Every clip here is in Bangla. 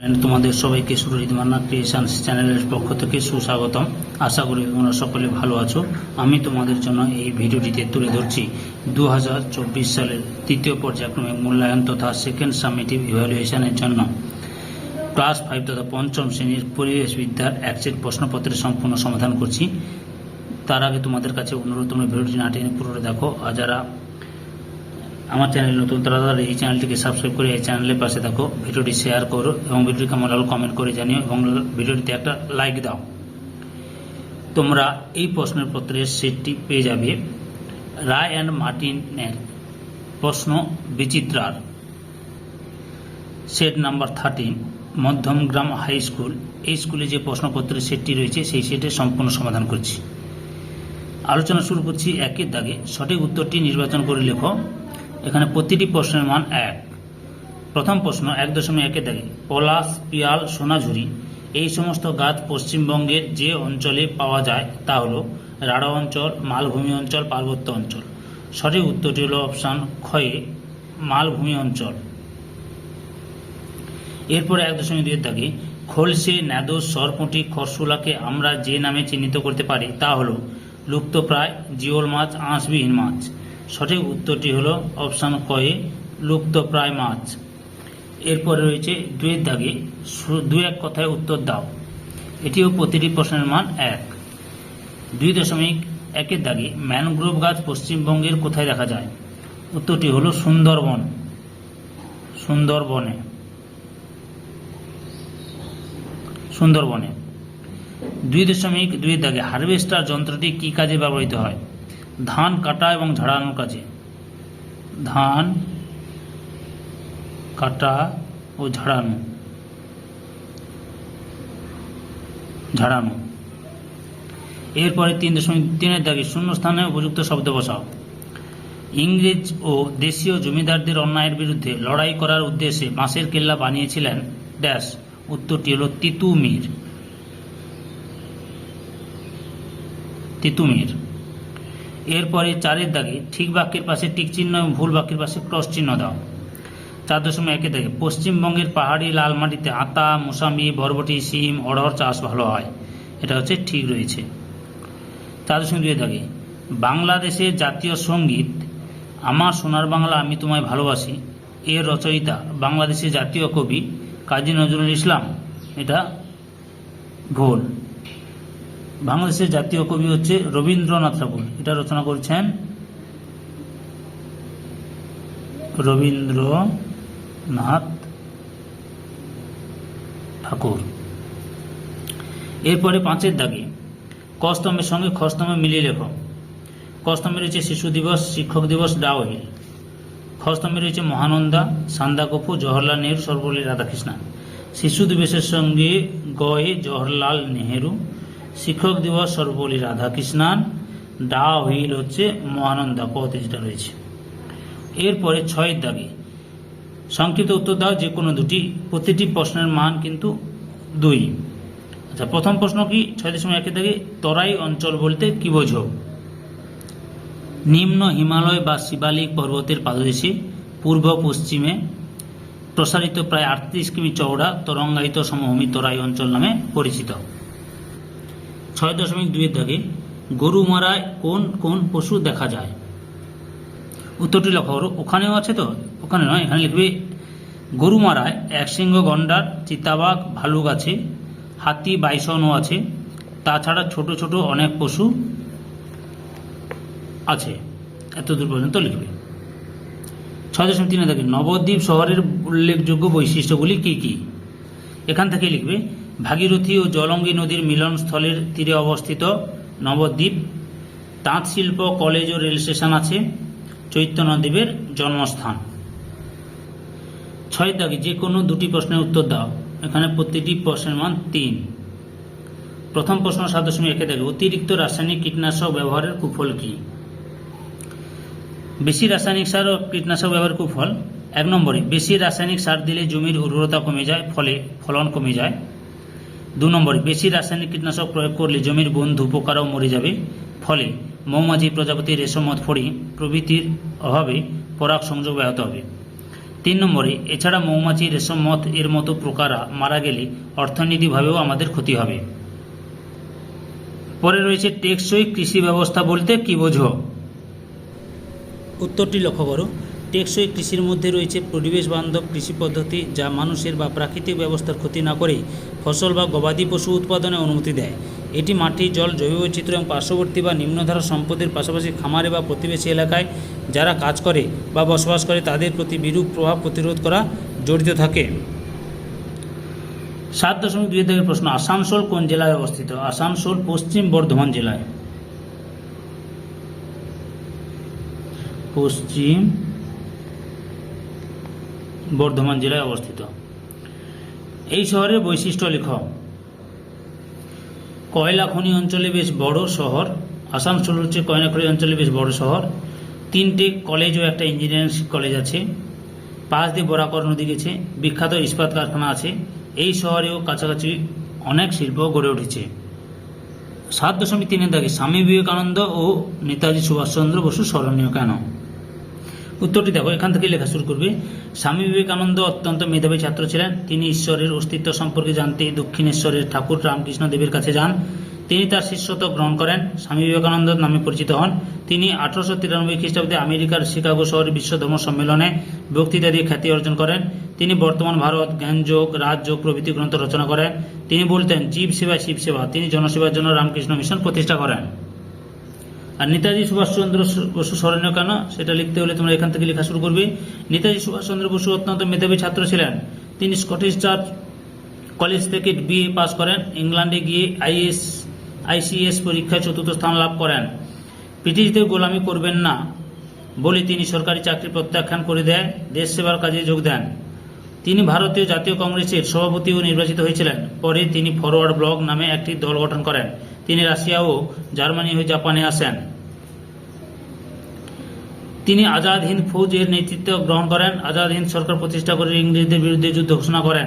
তোমাদের সবাইকে সুরজিৎ মান্না ক্রিয়েশনস চ্যানেলের পক্ষ থেকে সুস্বাগতম। আশা করি তোমরা সকলে ভালো আছো। আমি তোমাদের জন্য এই ভিডিওটিতে তুলে ধরছি দু হাজার চব্বিশ সালের তৃতীয় পর্যায়ক্রমে মূল্যায়ন তথা সেকেন্ড সামিটিভ ইভ্যালুয়েশনের জন্য। ক্লাস ফাইভ তথা পঞ্চম শ্রেণির পরিবেশ বিদ্যার একচেট প্রশ্নপত্রের সম্পূর্ণ সমাধান করছি। তার আগে তোমাদের কাছে অনুরোধ, তোমরা ভিডিওটি না টেনে পুরোটা দেখো। আর যারা আমার চ্যানেল নতুন তারা তারা এই চ্যানেলটিকে সাবস্ক্রাইব করে এই চ্যানেলের পাশে থাকো। ভিডিওটি শেয়ার করো এবং ভিডিওটি কেমন লাগল কমেন্ট করে জানিও এবং ভিডিওটিতে একটা লাইক দাও। তোমরা এই প্রশ্নের পত্রের সেটটি পেয়ে যাবে। রায় অ্যান্ড মার্টিনের প্রশ্ন বিচিত্রার। Set number thirteen Madhyamgram high school এই স্কুলে যে প্রশ্নপত্রের সেটটি রয়েছে, সেই সেটের সম্পূর্ণ সমাধান করছি। আলোচনা শুরু করছি একের দাগে। সঠিক উত্তরটি নির্বাচন করে লেখো। এখানে প্রতিটি প্রশ্নের মান এক। প্রথম প্রশ্ন, এক দশমিক একের দাগে, পলাশ, পিয়াল, সোনাঝুরি, এই সমস্ত গাছ পশ্চিমবঙ্গের যে অঞ্চলে পাওয়া যায় তা হলো রাঢ় অঞ্চল, মালভূমি অঞ্চল, পার্বত্য অঞ্চল। সঠিক উত্তরটি হলো অপশান ক্ষয়ে মালভূমি অঞ্চল। এরপরে এক দশমিক দুইয়ের দাগে, খোলসে ন্যাদোস সরপুঁটি, খরসুলাকে আমরা যে নামে চিহ্নিত করতে পারি তা হলো লুপ্তপ্রায়, জিওল মাছ, আঁশবিহীন মাছ। সঠিক উত্তরটি হলো অপশান কয়ে লুপ্তপ্রায় মাছ। এরপরে রয়েছে দুয়ের দাগে দু এক কথায় উত্তর দাও। এটিও প্রতিটি প্রশ্নের মান এক। দুই দশমিক একের দাগে ম্যানগ্রোভ গাছ পশ্চিমবঙ্গের কোথায় দেখা যায়? উত্তরটি হলো সুন্দরবন। সুন্দরবনে। সুন্দরবনে। দুই দশমিক দুই দাগে হারভেস্টার যন্ত্রটি কি কাজে ব্যবহৃত হয়? ধান কাটা এবং ঝাড়ানোর কাজে। ধান কাটা ও ঝাড়ানো। ঝাড়ানো। এরপরে তিন দশমিক তিনের দাগে শূন্য স্থানে উপযুক্ত শব্দ বসাও। ইংরেজ ও দেশীয় জমিদারদের অন্যায়ের বিরুদ্ধে লড়াই করার উদ্দেশ্যে বাঁশের কেল্লা বানিয়েছিলেন ড্যাশ। উত্তরটি হল তিতুমির। তিতুমির। এরপরে চারের দাগে ঠিক বাক্যের পাশে টিক চিহ্ন এবং ভুল বাক্যের পাশে ক্রস চিহ্ন দাও। চার দশমিক একে দাগে, পশ্চিমবঙ্গের পাহাড়ি লাল মাটিতে আতা, মোসাম্বি, বরবটি সিম অড়হর চাষ ভালো হয়। এটা হচ্ছে ঠিক রয়েছে। চার দশমিক দুই দাগে বাংলাদেশের জাতীয় সংগীত, আমার সোনার বাংলা আমি তোমায় ভালোবাসি, এর রচয়িতা বাংলাদেশের জাতীয় কবি কাজী নজরুল ইসলাম। এটা ভুল। বাংলাদেশের জাতীয় কবি হচ্ছে রবীন্দ্রনাথ ঠাকুর। এটা রচনা করেছেন রবীন্দ্রনাথ ঠাকুর। এরপরে পাঁচের দাগে কস্তমের সঙ্গে খস্তমে মিলিয়ে লেখো। কস্তমে রয়েছে শিশু দিবস, শিক্ষক দিবস ডাওহিল খস্তমে রয়েছে মহানন্দা সান্দাকপু জওহরলাল নেহরু, সর্বপল্লী রাধাকৃষ্ণন শিশু দিবসের সঙ্গে গয়ে জওহরলাল নেহেরু শিক্ষক দিবস, সর্বপল্লী রাধাকৃষ্ণান, ডা হুইল হচ্ছে মহানন্দা যেটা রয়েছে। এরপরে ছয়ের দাগে। সংক্ষিপ্ত উত্তর দাও, যে কোনো দুটি, প্রতিটি প্রশ্নের মান কিন্তু দুই। আচ্ছা প্রথম প্রশ্ন কি? ছয় দশমিক একের দাগে, তরাই অঞ্চল বলতে কি বোঝো? নিম্ন হিমালয় বা শিবালিক পর্বতের পাদদেশে, পূর্ব পশ্চিমে প্রসারিত প্রায় আটত্রিশ কিমি চওড়া তরঙ্গায়িত সমভূমি তরাই অঞ্চল নামে পরিচিত। ছয় দশমিক দুইয়ের দাগে গরু মারায় কোন কোন পশু দেখা যায়? উত্তরটি লক্ষ্য করো। ওখানেও আছে তো? ওখানে নয়, এখানে লিখবে, গরু মারায় একশৃঙ্গ গন্ডার, চিতাবাঘ, ভালুক আছে, হাতি, বাইসনও আছে, তাছাড়া ছোট ছোট অনেক পশু আছে। এত দূর পর্যন্ত লিখবে। ছয় দশমিক তিনে দেখে নবদ্বীপ শহরের উল্লেখযোগ্য বৈশিষ্ট্যগুলি কি কি? এখান থেকে লিখবে ভাগীরথী ও জলঙ্গি নদীর মিলনস্থলের তীরে অবস্থিত নবদ্বীপ। তাঁত শিল্প, কলেজ ও রেল স্টেশন আছে। চৈতন্যদেবের জন্মস্থান। ছয় দাগে যে কোনো দুটি প্রশ্নের উত্তর দাও। এখানে প্রতিটি প্রশ্নের মান তিন। প্রথম প্রশ্ন সাত দশমিক একে দেখে অতিরিক্ত রাসায়নিক কীটনাশক ব্যবহারের কুফল কি? বেশি রাসায়নিক সার ও কীটনাশক ব্যবহার কুফল এক নম্বরে, বেশি রাসায়নিক সার দিলে জমির উর্বরতা কমে যায়, ফলে ফলন কমে যায়। দু নম্বরে, বেশি রাসায়নিক কীটনাশক প্রয়োগ করলে জমির বন্ধু পোকারাও মরে যাবে। ফলে মৌমাছি প্রজাপতি রেশমত ফড়ি প্রভৃতির অভাবে পরাগ সংযোগ ব্যাহত হবে। তিন নম্বরে, এছাড়া মৌমাছি রেশম মথ এর মতো প্রকারা মারা গেলে অর্থনীতিভাবেও আমাদের ক্ষতি হবে। পরে রয়েছে টেকসই কৃষি ব্যবস্থা বলতে কি বোঝো? উত্তরটি লক্ষ্য করো। টেকসই কৃষির মধ্যে রয়েছে পরিবেশ বান্ধব কৃষি পদ্ধতি যা মানুষের বা প্রাকৃতিক ব্যবস্থার ক্ষতি না করে ফসল বা গবাদি পশু উৎপাদনে অনুমতি দেয়। এটি মাটি, জল, জৈব বৈচিত্র্য এবং পার্শ্ববর্তী বা নিম্নধারা সম্পদের পাশাপাশি খামারে বা প্রতিবেশী এলাকায় যারা কাজ করে বা বসবাস করে তাদের প্রতি বিরূপ প্রভাব প্রতিরোধ করা জড়িত থাকে। সাত দশমিক দুই থেকে প্রশ্ন, আসানসোল কোন জেলায় অবস্থিত? আসানসোল পশ্চিম বর্ধমান জেলায়। পশ্চিম বর্ধমান জেলায় অবস্থিত। এই শহরের বৈশিষ্ট্য লেখ। কয়লা খনি অঞ্চলে বেশ বড় শহর আসানসোল হচ্ছে কয়লা খনি অঞ্চলে বেশ বড় শহর, তিনটে কলেজ ও একটা ইঞ্জিনিয়ারিং কলেজ আছে পাশ দিয়ে বরাকর নদী গেছে, বিখ্যাত ইস্পাত কারখানা আছে, এই শহরেও কাছাকাছি অনেক শিল্প গড়ে উঠেছে। সাত দশমিক তিনের দাগে স্বামী বিবেকানন্দ ও নেতাজি সুভাষচন্দ্র বসু স্মরণীয় কেন? উত্তরটি দেখো, এখান থেকে লেখা শুরু করবে। স্বামী বিবেকানন্দ অত্যন্ত মেধাবী ছাত্র ছিলেন। তিনি ঈশ্বরের অস্তিত্ব সম্পর্কে জানতে দক্ষিণেশ্বরের ঠাকুর রামকৃষ্ণ দেবের কাছে যান। তিনি তার শিষ্যত্ব গ্রহণ করেন। স্বামী বিবেকানন্দ নামে পরিচিত হন। তিনি আঠারোশো তিরানব্বই খ্রিস্টাব্দে আমেরিকার শিকাগো শহরে বিশ্ব ধর্ম সম্মেলনে বক্তৃতা দিয়ে খ্যাতি অর্জন করেন। তিনি বর্তমান ভারত, জ্ঞানযোগ, রাজযোগ প্রভৃতি গ্রন্থ রচনা করেন। তিনি বলতেন, জীব সেবা শিব সেবা। তিনি জনসেবার জন্য রামকৃষ্ণ মিশন প্রতিষ্ঠা করেন। আর নেতাজি সুভাষচন্দ্র বসু স্মরণীয় কেন? সেটা লিখতে হলে তোমরা এখান থেকে লেখা শুরু করবে। নেতাজি সুভাষচন্দ্র বসু অত্যন্ত মেধাবী ছাত্র ছিলেন। তিনি স্কটিশ চার্চ কলেজ থেকে বিএ পাস করেন। ইংল্যান্ডে গিয়ে আইএস, আইসিএস পরীক্ষায় চতুর্থ স্থান লাভ করেন। ব্রিটিশদের গোলামি করবেন না বলে তিনি সরকারি চাকরি প্রত্যাখ্যান করে দেয় দেশ সেবার কাজে যোগ দেন। তিনি ভারতীয় জাতীয় কংগ্রেসের সভাপতিও নির্বাচিত হয়েছিলেন। পরে তিনি ফরওয়ার্ড ব্লক নামে একটি দল গঠন করেন। তিনি রাশিয়া ও জার্মানি হয়ে জাপানে আসেন। তিনি আজাদ হিন্দ ফৌজের নেতৃত্ব গ্রহণ করেন। আজাদ হিন্দ সরকার প্রতিষ্ঠা করে ইংরেজদের বিরুদ্ধে যুদ্ধ ঘোষণা করেন।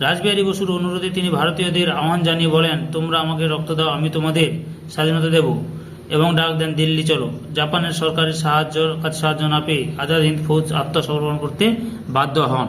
রাসবিহারী বসুর অনুরোধে তিনি ভারতীয়দের আহ্বান জানিয়ে বলেন, তোমরা আমাকে রক্ত দাও, আমি তোমাদের স্বাধীনতা দেব এবং ডাক দেন, দিল্লি চলো। জাপানের সরকারের সাহায্য কাছে সাহায্য না পেয়ে আজাদ হিন্দ ফৌজ আত্মসমর্পণ করতে বাধ্য হন।